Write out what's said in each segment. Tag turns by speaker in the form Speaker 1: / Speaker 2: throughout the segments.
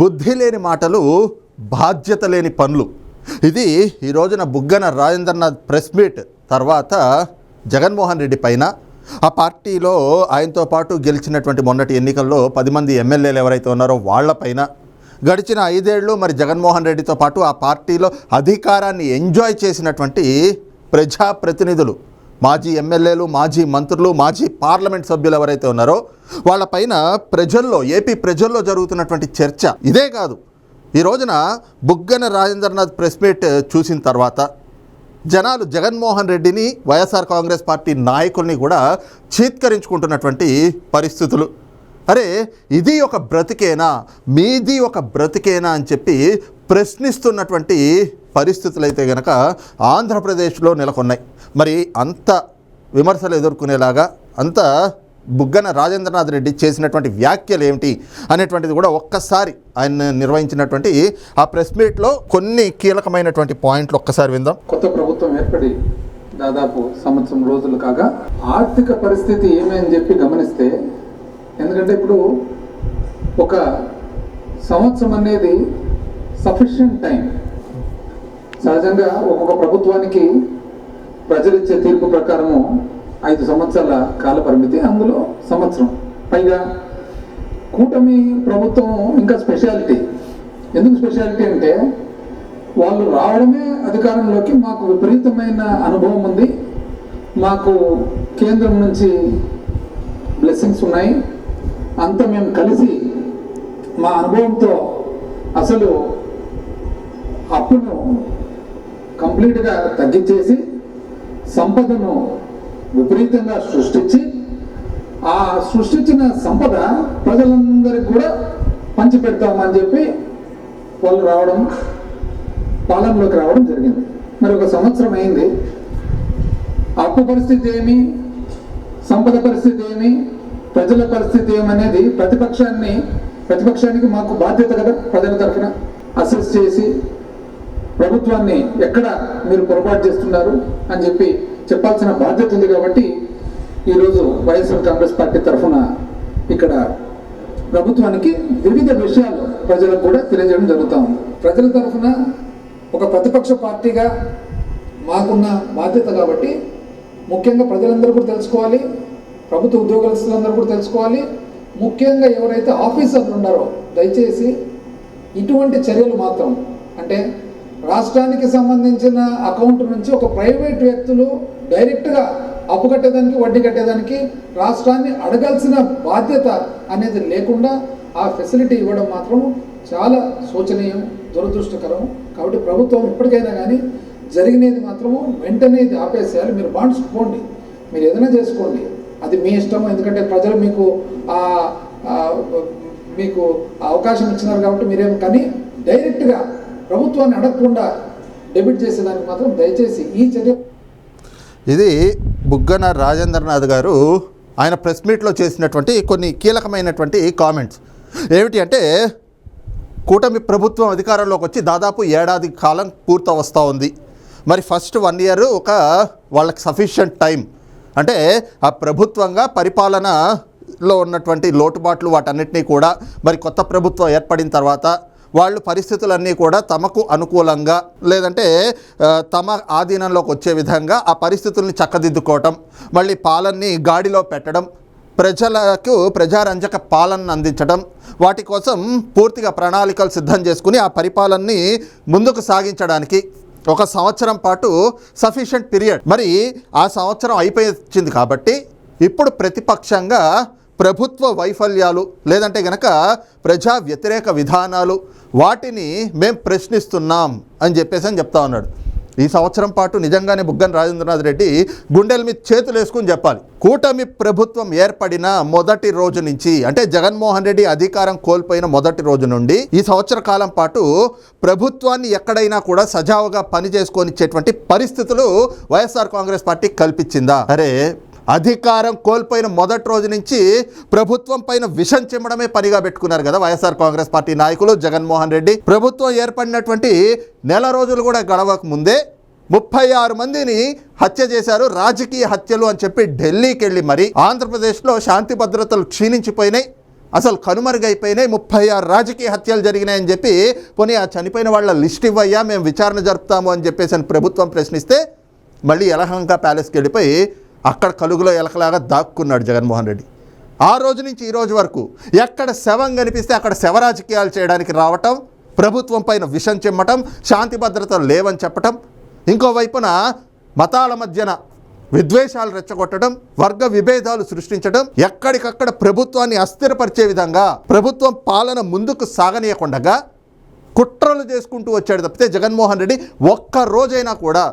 Speaker 1: బుద్ధి లేని మాటలు బాధ్యత లేని పనులు. ఇది ఈ రోజున బుగ్గన రాజేంద్రనాథ్ ప్రెస్ మీట్ తర్వాత జగన్మోహన్ రెడ్డి పైన. ఆ పార్టీలో ఆయనతో పాటు గెలిచినటువంటి మొన్నటి ఎన్నికల్లో పది మంది ఎమ్మెల్యేలు ఎవరైతే ఉన్నారో వాళ్ళపైన గడిచిన ఐదేళ్ళు మరి జగన్మోహన్ రెడ్డితో పాటు ఆ పార్టీలో అధికారాన్ని ఎంజాయ్ చేసినటువంటి ప్రజాప్రతినిధులు. మాజీ ఎమ్మెల్యేలు మాజీ మంత్రులు మాజీ పార్లమెంట్ సభ్యులు ఎవరైతే ఉన్నారో వాళ్ళపైన ప్రజల్లో ఏపీ ప్రజల్లో జరుగుతున్నటువంటి చర్చ. ఇదే కాదు. ఈ రోజున బుగ్గన రాజేంద్రనాథ్ ప్రెస్ మీట్ చూసిన తర్వాత జనాలు జగన్మోహన్ రెడ్డిని వైఎస్ఆర్ కాంగ్రెస్ పార్టీ నాయకుల్ని కూడా చీత్కరించుకుంటున్నటువంటి పరిస్థితులు. అరే ఇది ఒక బ్రతికేనా? మీది ఒక బ్రతికేనా అని చెప్పి ప్రశ్నిస్తున్నటువంటి పరిస్థితులు అయితే గనక ఆంధ్రప్రదేశ్లో నెలకొన్నాయి. మరి అంత విమర్శలు ఎదుర్కొనేలాగా అంత బుగ్గన రాజేంద్రనాథ్ రెడ్డి చేసినటువంటి వ్యాఖ్యలు ఏమిటి అనేటువంటిది కూడా ఒక్కసారి ఆయన నిర్వహించినటువంటి ఆ ప్రెస్ మీట్లో కొన్ని కీలకమైనటువంటి పాయింట్లు ఒక్కసారి విందాం.
Speaker 2: కొత్త ప్రభుత్వం ఏర్పడి దాదాపు సంవత్సరం రోజులు కాగా ఆర్థిక పరిస్థితి ఏమని చెప్పి గమనిస్తే ఎందుకంటే ఇప్పుడు ఒక సంవత్సరం అనేది సఫిషియంట్ టైం సహజంగా ఒక్కొక్క ప్రభుత్వానికి ప్రజలిచ్చే తీర్పు ప్రకారము ఐదు సంవత్సరాల కాల పరిమితి అందులో సంవత్సరం. పైగా కూటమి ప్రభుత్వం ఇంకా స్పెషాలిటీ. ఎందుకు స్పెషాలిటీ అంటే వాళ్ళు రావడమే అధికారంలోకి మాకు విపరీతమైన అనుభవం ఉంది. మాకు కేంద్రం నుంచి బ్లెస్సింగ్స్ ఉన్నాయి. అంతా మేము కలిసి మా అనుభవంతో అసలు అప్పును కంప్లీట్గా తగ్గించేసి సంపదను విపరీతంగా సృష్టించి ఆ సృష్టించిన సంపద ప్రజలందరికీ కూడా పంచిపెడతామని చెప్పి వాళ్ళు రావడం పాలనలోకి రావడం జరిగింది. మరి ఒక సంవత్సరం అయింది. అప్పు పరిస్థితి ఏమి? సంపద పరిస్థితి ఏమి? ప్రజల పరిస్థితి ఏమనేది ప్రతిపక్షాన్ని ప్రతిపక్షానికి మాకు బాధ్యత కదా ప్రజల తరఫున అసెస్ చేసి ప్రభుత్వాన్ని ఎక్కడ మీరు పొరపాటు చేస్తున్నారు అని చెప్పి చెప్పాల్సిన బాధ్యత ఉంది కాబట్టి ఈరోజు వైఎస్ఆర్ కాంగ్రెస్ పార్టీ తరఫున ఇక్కడ ప్రభుత్వానికి వివిధ విషయాలు ప్రజలకు కూడా తెలియజేయడం జరుగుతూ ఉంది. ప్రజల తరఫున ఒక ప్రతిపక్ష పార్టీగా మాకున్న బాధ్యత కాబట్టి ముఖ్యంగా ప్రజలందరూ కూడా తెలుసుకోవాలి ప్రభుత్వ ఉద్యోగస్తులందరూ కూడా తెలుసుకోవాలి. ముఖ్యంగా ఎవరైతే ఆఫీసర్లు ఉన్నారో దయచేసి ఇటువంటి చర్యలు మాత్రం అంటే రాష్ట్రానికి సంబంధించిన అకౌంట్ నుంచి ఒక ప్రైవేట్ వ్యక్తులు డైరెక్ట్గా అప్పు కట్టేదానికి వడ్డీ కట్టేదానికి రాష్ట్రాన్ని అడగాల్సిన బాధ్యత అనేది లేకుండా ఆ ఫెసిలిటీ ఇవ్వడం మాత్రం చాలా శోచనీయం దురదృష్టకరం. కాబట్టి ప్రభుత్వం ఇప్పటికైనా కానీ జరిగినది మాత్రము వెంటనే ఇది ఆపేసేయాలి. మీరు బాండ్స్ పోండి మీరు ఏదైనా చేసుకోండి. అది మీ ఇష్టం ఎందుకంటే ప్రజలు మీకు ఆ మీకు అవకాశం ఇచ్చినారు కాబట్టి మీరేం కానీ డైరెక్ట్గా ప్రభుత్వాన్ని అడగకుండా డెబిట్ చేసేదానికి మాత్రం దయచేసి ఈ చర్య
Speaker 1: ఇది బుగ్గన రాజేంద్రనాథ్ గారు ఆయన ప్రెస్ మీట్లో చేసినటువంటి కొన్ని కీలకమైనటువంటి కామెంట్స్. ఏమిటి అంటే కూటమి ప్రభుత్వం అధికారంలోకి వచ్చి దాదాపు ఏడాది కాలం పూర్తి వస్తూ ఉంది. మరి ఫస్ట్ వన్ ఇయర్ ఒక వాళ్ళకి సఫిషియంట్ టైం. అంటే ఆ ప్రభుత్వంగా పరిపాలనలో ఉన్నటువంటి లోటుబాట్లు వాటన్నిటినీ కూడా మరి కొత్త ప్రభుత్వం ఏర్పడిన తర్వాత వాళ్ళు పరిస్థితులన్నీ కూడా తమకు అనుకూలంగా లేదంటే తమ ఆధీనంలోకి వచ్చే విధంగా ఆ పరిస్థితుల్ని చక్కదిద్దుకోవటం మళ్ళీ పాలన్ని గాడిలో పెట్టడం ప్రజలకు ప్రజారంజక పాలనను అందించడం వాటి కోసం పూర్తిగా ప్రణాళికలు సిద్ధం చేసుకుని ఆ పరిపాలనని ముందుకు సాగించడానికి ఒక సంవత్సరం పాటు సఫిషియంట్ పీరియడ్. మరి ఆ సంవత్సరం అయిపోయింది కాబట్టి ఇప్పుడు ప్రతిపక్షంగా ప్రభుత్వ వైఫల్యాలు లేదంటే గనక ప్రజా వ్యతిరేక విధానాలు వాటిని మేము ప్రశ్నిస్తున్నాం అని చెప్పేసి అని చెప్తా ఉన్నాడు. ఈ సంవత్సరం పాటు నిజంగానే బుగ్గన రాజేంద్రనాథ్ రెడ్డి గుండెల మీద చేతులు వేసుకుని చెప్పాలి. కూటమి ప్రభుత్వం ఏర్పడిన మొదటి రోజు నుంచి అంటే జగన్మోహన్ రెడ్డి అధికారం కోల్పోయిన మొదటి రోజు నుండి ఈ సంవత్సర కాలం పాటు ప్రభుత్వాన్ని ఎక్కడైనా కూడా సజావుగా పని చేసుకొనిచ్చేటువంటి పరిస్థితులు వైఎస్ఆర్ కాంగ్రెస్ పార్టీ కల్పించిందా? అరే అధికారం కోల్పోయిన మొదటి రోజు నుంచి ప్రభుత్వం పైన విషం చిమ్మడమే పనిగా పెట్టుకున్నారు కదా వైఎస్ఆర్ కాంగ్రెస్ పార్టీ నాయకులు జగన్మోహన్ రెడ్డి. ప్రభుత్వం ఏర్పడినటువంటి నెల రోజులు కూడా గడవక ముందే ముప్పై ఆరు మందిని హత్య చేశారు. రాజకీయ హత్యలు అని చెప్పి ఢిల్లీకి వెళ్ళి మరి ఆంధ్రప్రదేశ్లో శాంతి భద్రతలు క్షీణించిపోయినాయి. అసలు కనుమరుగైపోయినాయి. ముప్పై ఆరు రాజకీయ హత్యలు జరిగినాయని చెప్పి పోనీ ఆ చనిపోయిన వాళ్ళ లిస్ట్ ఇవ్వయ్యా మేము విచారణ జరుపుతాము అని చెప్పేసి అని ప్రభుత్వం ప్రశ్నిస్తే మళ్ళీ యలహంక ప్యాలెస్కి వెళ్ళిపోయి అక్కడ కలుగులో ఎలకలాగా దాక్కున్నాడు జగన్మోహన్ రెడ్డి. ఆ రోజు నుంచి ఈ రోజు వరకు ఎక్కడ శవం కనిపిస్తే అక్కడ శవ రాజకీయాలు చేయడానికి రావటం ప్రభుత్వం పైన విషం చెమ్మటం శాంతి భద్రతలు లేవని చెప్పటం ఇంకోవైపున మతాల మధ్యన విద్వేషాలు రెచ్చగొట్టడం వర్గ విభేదాలు సృష్టించడం ఎక్కడికక్కడ ప్రభుత్వాన్ని అస్థిరపరిచే విధంగా ప్రభుత్వం పాలన ముందుకు సాగనీయకుండగా కుట్రలు చేసుకుంటూ వచ్చాడు తప్పితే జగన్మోహన్ రెడ్డి ఒక్క రోజైనా కూడా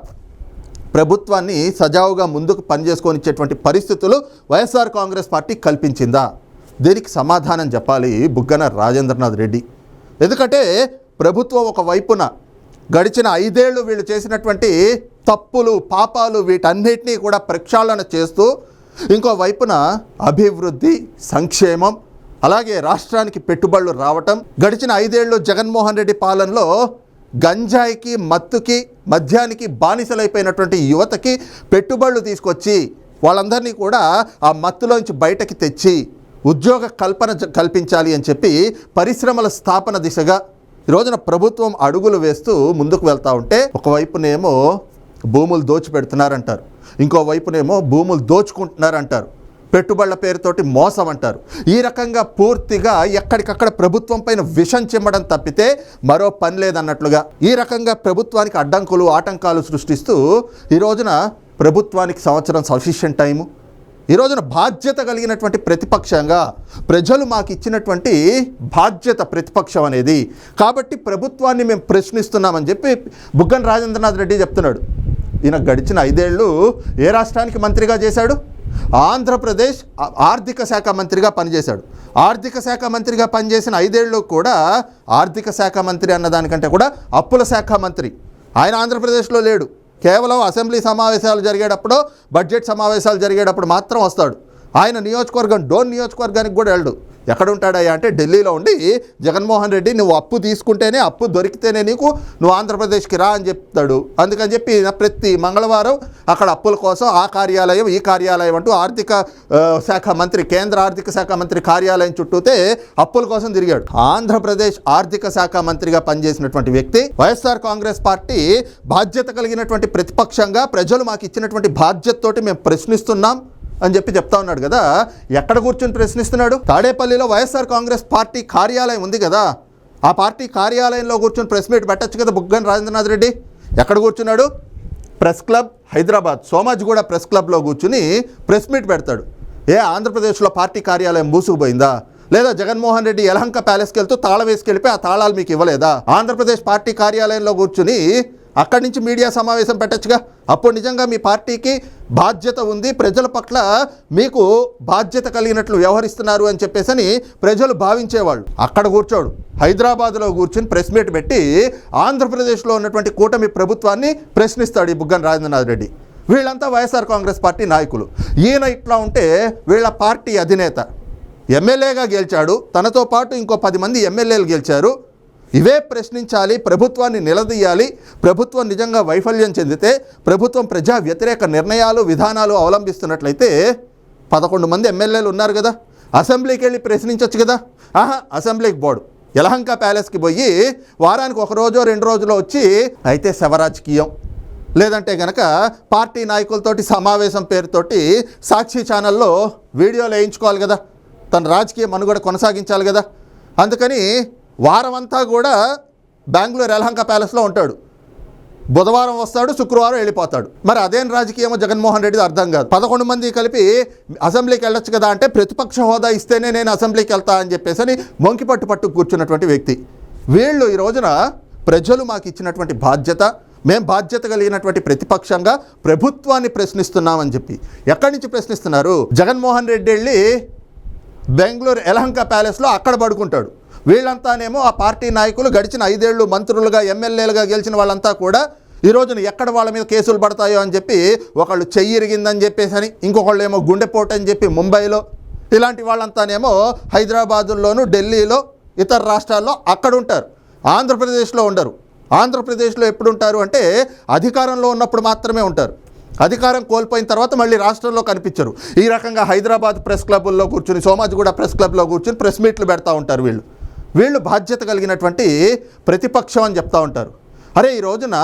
Speaker 1: ప్రభుత్వాన్ని సజావుగా ముందుకు పనిచేసుకొనిచ్చేటువంటి పరిస్థితులు వైఎస్ఆర్ కాంగ్రెస్ పార్టీ కల్పించిందా? దీనికి సమాధానం చెప్పాలి బుగ్గన రాజేంద్రనాథ్ రెడ్డి. ఎందుకంటే ప్రభుత్వం ఒక వైపున గడిచిన ఐదేళ్ళు వీళ్ళు చేసినటువంటి తప్పులు పాపాలు వీటన్నిటినీ కూడా ప్రక్షాళన చేస్తూ ఇంకోవైపున అభివృద్ధి సంక్షేమం అలాగే రాష్ట్రానికి పెట్టుబడులు రావటం గడిచిన ఐదేళ్ళు జగన్మోహన్ రెడ్డి పాలనలో గంజాయికి మత్తుకి మద్యానికి బానిసలైపోయినటువంటి యువతకి పెట్టుబడులు తీసుకొచ్చి వాళ్ళందరినీ కూడా ఆ మత్తులోంచి బయటకి తెచ్చి ఉద్యోగ కల్పన కల్పించాలి అని చెప్పి పరిశ్రమల స్థాపన దిశగా ఈరోజున రోజున ప్రభుత్వం అడుగులు వేస్తూ ముందుకు వెళ్తూ ఉంటే ఒకవైపునేమో భూములు దోచిపెడుతున్నారంటారు. ఇంకోవైపునేమో భూములు దోచుకుంటున్నారంటారు. పెట్టుబడుల పేరుతోటి మోసం అంటారు ఈ రకంగా పూర్తిగా ఎక్కడికక్కడ ప్రభుత్వం పైన విషం చిమ్మడం తప్పితే మరో పని లేదన్నట్లుగా ఈ రకంగా ప్రభుత్వానికి అడ్డంకులు ఆటంకాలు సృష్టిస్తూ ఈ రోజున ప్రభుత్వానికి సంవత్సరం సఫిషియెంట్ టైము. ఈ రోజున బాధ్యత కలిగినటువంటి ప్రతిపక్షంగా ప్రజలు మాకు ఇచ్చినటువంటి బాధ్యత ప్రతిపక్షం అనేది. కాబట్టి ప్రభుత్వాన్ని మేము ప్రశ్నిస్తున్నామని చెప్పి బుగ్గన రాజేంద్రనాథ్ రెడ్డి చెప్తున్నాడు. ఈయన గడిచిన ఐదేళ్ళు ఏ రాష్ట్రానికి మంత్రిగా చేశాడు? ఆంధ్రప్రదేశ్ ఆర్థిక శాఖ మంత్రిగా పనిచేశాడు. ఆర్థిక శాఖ మంత్రిగా పనిచేసిన ఐదేళ్ళు కూడా ఆర్థిక శాఖ మంత్రి అన్నదానికంటే కూడా అప్పుల శాఖ మంత్రి. ఆయన ఆంధ్రప్రదేశ్లో లేడు. కేవలం అసెంబ్లీ సమావేశాలు జరిగేటప్పుడు బడ్జెట్ సమావేశాలు జరిగేటప్పుడు మాత్రం వస్తాడు. ఆయన నియోజకవర్గం డోన్ నియోజకవర్గానికి కూడా వెళ్ళడు. ఎక్కడ ఉంటాడయ్యా అంటే ఢిల్లీలో ఉండి జగన్మోహన్ రెడ్డి నువ్వు అప్పు తీసుకుంటేనే అప్పు దొరికితేనే నీకు నువ్వు ఆంధ్రప్రదేశ్కి రా అని చెప్తాడు. అందుకని చెప్పి ప్రతి మంగళవారం అక్కడ అప్పుల కోసం ఆ కార్యాలయం ఈ కార్యాలయం అంటూ ఆర్థిక శాఖ మంత్రి కేంద్ర ఆర్థిక శాఖ మంత్రి కార్యాలయం చుట్టూతే అప్పుల కోసం తిరిగాడు. ఆంధ్రప్రదేశ్ ఆర్థిక శాఖ మంత్రిగా పనిచేసినటువంటి వ్యక్తి వైఎస్ఆర్ కాంగ్రెస్ పార్టీ బాధ్యత కలిగినటువంటి ప్రతిపక్షంగా ప్రజలు మాకు ఇచ్చినటువంటి బాధ్యతతోటి మేము ప్రశ్నిస్తున్నాం. అని చెప్పి చెప్తా ఉన్నాడు కదా. ఎక్కడ కూర్చొని ప్రశ్నిస్తున్నాడు? తాడేపల్లిలో వైఎస్ఆర్ కాంగ్రెస్ పార్టీ కార్యాలయం ఉంది కదా. ఆ పార్టీ కార్యాలయంలో కూర్చొని ప్రెస్ మీట్ పెట్టచ్చు కదా బుగ్గన రాజేంద్రనాథ్ రెడ్డి? ఎక్కడ కూర్చున్నాడు? Press club Hyderabad. Somajiguda press క్లబ్లో కూర్చుని ప్రెస్ మీట్ పెడతాడు. ఏ ఆంధ్రప్రదేశ్లో పార్టీ కార్యాలయం మూసుకుపోయిందా? లేదా జగన్మోహన్ రెడ్డి యలహంక ప్యాలెస్కి వెళ్తూ తాళం వేసుకెళ్ళిపోయి ఆ తాళాలు మీకు ఇవ్వలేదా? ఆంధ్రప్రదేశ్ పార్టీ కార్యాలయంలో కూర్చుని అక్కడి నుంచి మీడియా సమావేశం పెట్టచ్చుగా. అప్పుడు నిజంగా మీ పార్టీకి బాధ్యత ఉంది. ప్రజల పట్ల మీకు బాధ్యత కలిగినట్లు వ్యవహరిస్తున్నారు అని చెప్పేసని ప్రజలు భావించేవాళ్ళు. అక్కడ కూర్చోడు. హైదరాబాద్లో కూర్చుని ప్రెస్ మీట్ పెట్టి ఆంధ్రప్రదేశ్లో ఉన్నటువంటి కూటమి ప్రభుత్వాన్ని ప్రశ్నిస్తాడు ఈ బుగ్గన రాజేంద్రనాథ్ రెడ్డి. వీళ్ళంతా వైఎస్ఆర్ కాంగ్రెస్ పార్టీ నాయకులు. ఈయన ఇట్లా ఉంటే వీళ్ళ పార్టీ అధినేత. ఎమ్మెల్యేగా గెలిచాడు. తనతో పాటు ఇంకో పది మంది ఎమ్మెల్యేలు గెలిచారు. ఇవే ప్రశ్నించాలి ప్రభుత్వాన్ని నిలదీయాలి ప్రభుత్వం నిజంగా వైఫల్యం చెందితే ప్రభుత్వం ప్రజా వ్యతిరేక నిర్ణయాలు విధానాలు అవలంబిస్తున్నట్లయితే పదకొండు మంది ఎమ్మెల్యేలు ఉన్నారు కదా. అసెంబ్లీకి వెళ్ళి ప్రశ్నించవచ్చు కదా. ఆహా అసెంబ్లీకి బోర్డు యలహంక ప్యాలెస్కి పోయి వారానికి ఒక రోజో రెండు రోజులో వచ్చి అయితే శవరాజకీయం. లేదంటే గనక పార్టీ నాయకులతోటి సమావేశం పేరుతోటి సాక్షి ఛానల్లో వీడియోలు వేయించుకోవాలి కదా. తన రాజకీయ మనుగడ కొనసాగించాలి కదా. అందుకని వారమంతా కూడా బెంగళూరు ఎలహంక ప్యాలెస్లో ఉంటాడు. బుధవారం వస్తాడు శుక్రవారం వెళ్ళిపోతాడు. మరి అదేం రాజకీయమో జగన్మోహన్ రెడ్డిది అర్థం కాదు. పదకొండు మంది కలిపి అసెంబ్లీకి వెళ్ళొచ్చు కదా అంటే ప్రతిపక్ష హోదా ఇస్తేనే నేను అసెంబ్లీకి వెళ్తా అని చెప్పేసి అని మొంకి పట్టు పట్టు కూర్చున్నటువంటి వ్యక్తి. వీళ్ళు ఈ రోజున ప్రజలు మాకు ఇచ్చినటువంటి బాధ్యత మేము బాధ్యత కలిగినటువంటి ప్రతిపక్షంగా ప్రభుత్వాన్ని ప్రశ్నిస్తున్నామని చెప్పి. ఎక్కడి నుంచి ప్రశ్నిస్తున్నారు? జగన్మోహన్ రెడ్డి వెళ్ళి బెంగళూరు ఎలహంక ప్యాలెస్లో అక్కడ పడుకుంటాడు. వీళ్ళంతానేమో ఆ పార్టీ నాయకులు గడిచిన ఐదేళ్ళు మంత్రులుగా ఎమ్మెల్యేలుగా గెలిచిన వాళ్ళంతా కూడా ఈ రోజున ఎక్కడ వాళ్ళ మీద కేసులు పడతాయో అని చెప్పి ఒకళ్ళు చెయ్యి ఇరిగిందని చెప్పేసి అని ఇంకొకళ్ళు ఏమో గుండెపోటు అని చెప్పి ముంబైలో ఇలాంటి వాళ్ళంతానేమో హైదరాబాదుల్లోనూ ఢిల్లీలో ఇతర రాష్ట్రాల్లో అక్కడ ఉంటారు. ఆంధ్రప్రదేశ్లో ఉండరు. ఆంధ్రప్రదేశ్లో ఎప్పుడు ఉంటారు అంటే అధికారంలో ఉన్నప్పుడు మాత్రమే ఉంటారు. అధికారం కోల్పోయిన తర్వాత మళ్ళీ రాష్ట్రంలో కనిపించరు. ఈ రకంగా హైదరాబాద్ ప్రెస్ క్లబ్లో కూర్చుని సోమాజిగూడ ప్రెస్ క్లబ్లో కూర్చుని ప్రెస్ మీట్లు పెడతా ఉంటారు వీళ్ళు. వీళ్ళు బాధ్యత కలిగినటువంటి ప్రతిపక్షం అని చెప్తా ఉంటారు. అరే ఈ రోజున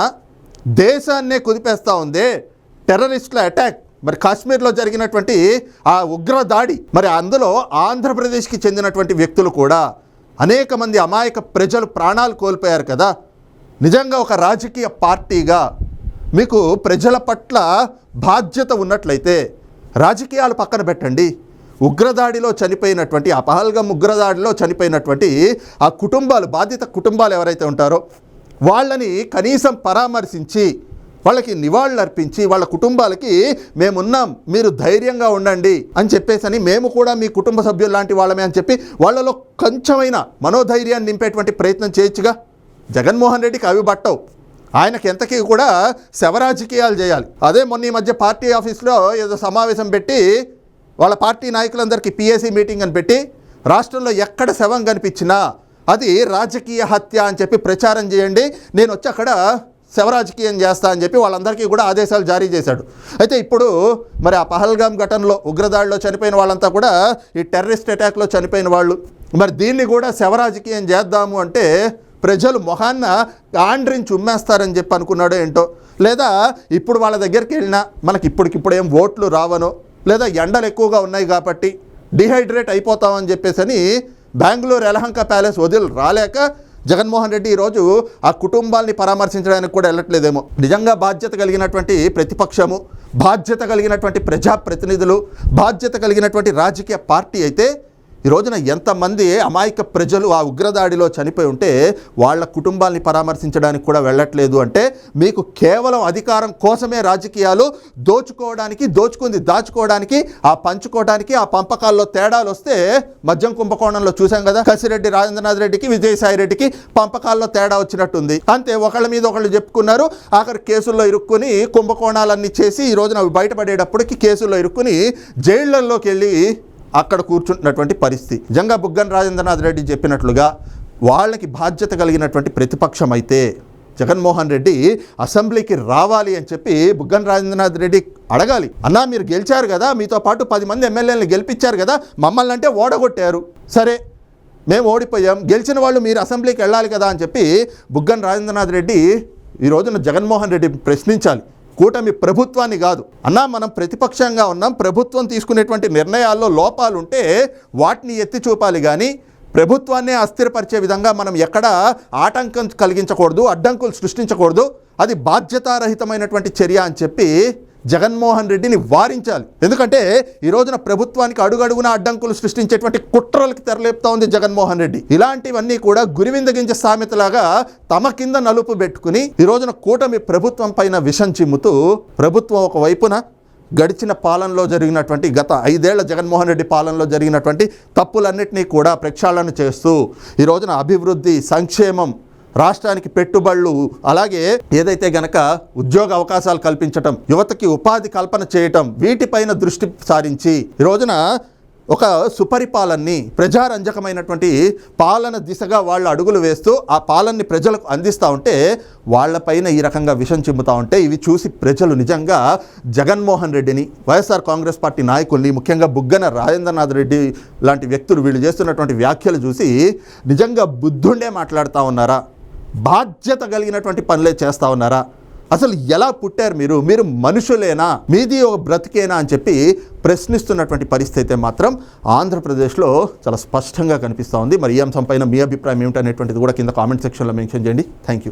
Speaker 1: దేశాన్నే కుదిపేస్తూ ఉంది టెర్రరిస్టుల అటాక్. మరి కాశ్మీర్లో జరిగినటువంటి ఆ ఉగ్ర దాడి మరి అందులో ఆంధ్రప్రదేశ్కి చెందినటువంటి వ్యక్తులు కూడా అనేక మంది అమాయక ప్రజలు ప్రాణాలు కోల్పోయారు కదా. నిజంగా ఒక రాజకీయ పార్టీగా మీకు ప్రజల పట్ల బాధ్యత ఉన్నట్లయితే రాజకీయాలు పక్కన పెట్టండి. ఉగ్రదాడిలో చనిపోయినటువంటి అపహల్గం ఉగ్రదాడిలో చనిపోయినటువంటి ఆ కుటుంబాలు బాధిత కుటుంబాలు ఎవరైతే ఉంటారో వాళ్ళని కనీసం పరామర్శించి వాళ్ళకి నివాళులు అర్పించి వాళ్ళ కుటుంబాలకి మేమున్నాం మీరు ధైర్యంగా ఉండండి అని చెప్పేసని మేము కూడా మీ కుటుంబ సభ్యులు లాంటి వాళ్ళమే అని చెప్పి వాళ్ళలో కొంచెమైన మనోధైర్యాన్ని నింపేటువంటి ప్రయత్నం చేయొచ్చుగా? జగన్మోహన్ రెడ్డికి అవి పట్టవు. ఆయనకి ఎంతకీ కూడా శవరాజకీయాలు చేయాలి. అదే మొన్న ఈ మధ్య పార్టీ ఆఫీస్లో ఏదో సమావేశం పెట్టి వాళ్ళ పార్టీ నాయకులందరికీ పిఎస్సి మీటింగ్ అని పెట్టి రాష్ట్రంలో ఎక్కడ శవం కనిపించినా అది రాజకీయ హత్య అని చెప్పి ప్రచారం చేయండి. నేను వచ్చి అక్కడ శవరాజకీయం చేస్తా అని చెప్పి వాళ్ళందరికీ కూడా ఆదేశాలు జారీ చేశాడు. అయితే ఇప్పుడు మరి ఆ పహల్గామ్ ఘటనలో ఉగ్రదాడిలో చనిపోయిన వాళ్ళంతా కూడా ఈ టెర్రరిస్ట్ అటాక్లో చనిపోయిన వాళ్ళు. మరి దీన్ని కూడా శవరాజకీయం చేద్దాము అంటే ప్రజలు మొహాన్న ఆండ్రించి ఉమ్మేస్తారని చెప్పి అనుకున్నాడో ఏంటో. లేదా ఇప్పుడు వాళ్ళ దగ్గరికి వెళ్ళినా మనకి ఇప్పటికిప్పుడు ఏం ఓట్లు రావనో లేదా ఎండలు ఎక్కువగా ఉన్నాయి కాబట్టి డిహైడ్రేట్ అయిపోతామని చెప్పేసి అని బెంగళూరు ఎలహంక ప్యాలెస్ వదిలి రాలేక జగన్మోహన్ రెడ్డి ఈరోజు ఆ కుటుంబాల్ని పరామర్శించడానికి కూడా వెళ్ళట్లేదేమో. నిజంగా బాధ్యత కలిగినటువంటి ప్రతిపక్షము బాధ్యత కలిగినటువంటి ప్రజాప్రతినిధులు బాధ్యత కలిగినటువంటి రాజకీయ పార్టీ అయితే ఈ రోజున ఎంతమంది అమాయక ప్రజలు ఆ ఉగ్రదాడిలో చనిపోయి ఉంటే వాళ్ళ కుటుంబాల్ని పరామర్శించడానికి కూడా వెళ్ళట్లేదు అంటే మీకు కేవలం అధికారం కోసమే రాజకీయాలు దోచుకోవడానికి దోచుకుంది దాచుకోవడానికి ఆ పంచుకోవడానికి ఆ పంపకాల్లో తేడాలు వస్తే మద్యం కుంభకోణంలో చూసాం కదా కసిరెడ్డి రాజేంద్రనాథ్ రెడ్డికి విజయసాయి రెడ్డికి పంపకాల్లో తేడా వచ్చినట్టుంది. అంతే ఒకళ్ళ మీద ఒకళ్ళు చెప్పుకున్నారు ఆఖరి కేసుల్లో ఇరుక్కుని కుంభకోణాలన్నీ చేసి ఈ రోజున అవి బయటపడేటప్పటికి కేసుల్లో ఇరుక్కుని జైళ్ళలోకి వెళ్ళి అక్కడ కూర్చుంటున్నటువంటి పరిస్థితి. నిజంగా బుగ్గన రాజేంద్రనాథ్ రెడ్డి చెప్పినట్లుగా వాళ్ళకి బాధ్యత కలిగినటువంటి ప్రతిపక్షం అయితే జగన్మోహన్ రెడ్డి అసెంబ్లీకి రావాలి అని చెప్పి బుగ్గన రాజేంద్రనాథ్ రెడ్డి అడగాలి. అన్నా మీరు గెలిచారు కదా మీతో పాటు పది మంది ఎమ్మెల్యేలను గెలిపించారు కదా మమ్మల్ని అంటే ఓడగొట్టారు. సరే మేము ఓడిపోయాం గెలిచిన వాళ్ళు మీరు అసెంబ్లీకి వెళ్ళాలి కదా అని చెప్పి బుగ్గన రాజేంద్రనాథ్ రెడ్డి ఈ రోజున జగన్మోహన్ రెడ్డి ప్రశ్నించాలి. కూటమి ప్రభుత్వాన్ని కాదు. అన్నా మనం ప్రతిపక్షంగా ఉన్నాం. ప్రభుత్వం తీసుకునేటువంటి నిర్ణయాల్లో లోపాలుంటే వాటిని ఎత్తి చూపాలి కానీ ప్రభుత్వాన్నే అస్థిరపరిచే విధంగా మనం ఎక్కడ ఆటంకం కలిగించకూడదు అడ్డంకులు సృష్టించకూడదు. అది బాధ్యతారహితమైనటువంటి చర్య అని చెప్పి జగన్మోహన్ రెడ్డిని వారించాలి. ఎందుకంటే ఈ రోజున ప్రభుత్వానికి అడుగడుగున అడ్డంకులు సృష్టించేటువంటి కుట్రలకు తెరలేపుతా ఉంది జగన్మోహన్ రెడ్డి. ఇలాంటివన్నీ కూడా గురివిందగించే సామెతలాగా తమ కింద నలుపు పెట్టుకుని ఈ రోజున కూటమి ప్రభుత్వం పైన విషం చిమ్ముతూ ప్రభుత్వం ఒక వైపున గడిచిన పాలనలో జరిగినటువంటి గత ఐదేళ్ళ జగన్మోహన్ రెడ్డి పాలనలో జరిగినటువంటి తప్పులన్నింటినీ కూడా ప్రక్షాళన చేస్తూ ఈ రోజున అభివృద్ధి సంక్షేమం రాష్ట్రానికి పెట్టుబడులు అలాగే ఏదైతే గనక ఉద్యోగ అవకాశాలు కల్పించటం యువతకి ఉపాధి కల్పన చేయటం వీటిపైన దృష్టి సారించి ఈ రోజున ఒక సుపరిపాలనని ప్రజారంజకమైనటువంటి పాలన దిశగా వాళ్ళు అడుగులు వేస్తూ ఆ పాలనని ప్రజలకు అందిస్తూ ఉంటే వాళ్ళపైన ఈ రకంగా విషం చిమ్ముతూ ఉంటే ఇవి చూసి ప్రజలు నిజంగా జగన్మోహన్ రెడ్డిని వైఎస్ఆర్ కాంగ్రెస్ పార్టీ నాయకుల్ని ముఖ్యంగా బుగ్గన రాజేంద్రనాథ్ రెడ్డి లాంటి వ్యక్తులు వీళ్ళు చేస్తున్నటువంటి వ్యాఖ్యలు చూసి నిజంగా బుద్ధుండే మాట్లాడుతూ ఉన్నారా? బాధ్యత కలిగినటువంటి పనులే చేస్తూ ఉన్నారా? అసలు ఎలా పుట్టారు మీరు? మీరు మనుషులేనా? మీది ఒక బ్రతికేనా అని చెప్పి ప్రశ్నిస్తున్నటువంటి పరిస్థితి అయితే మాత్రం ఆంధ్రప్రదేశ్లో చాలా స్పష్టంగా కనిపిస్తూ ఉంది. మరి ఈ అంశం పైన మీ అభిప్రాయం ఏమిటనేటువంటిది కూడా కింద కామెంట్ సెక్షన్లో మెన్షన్ చేయండి. Thank you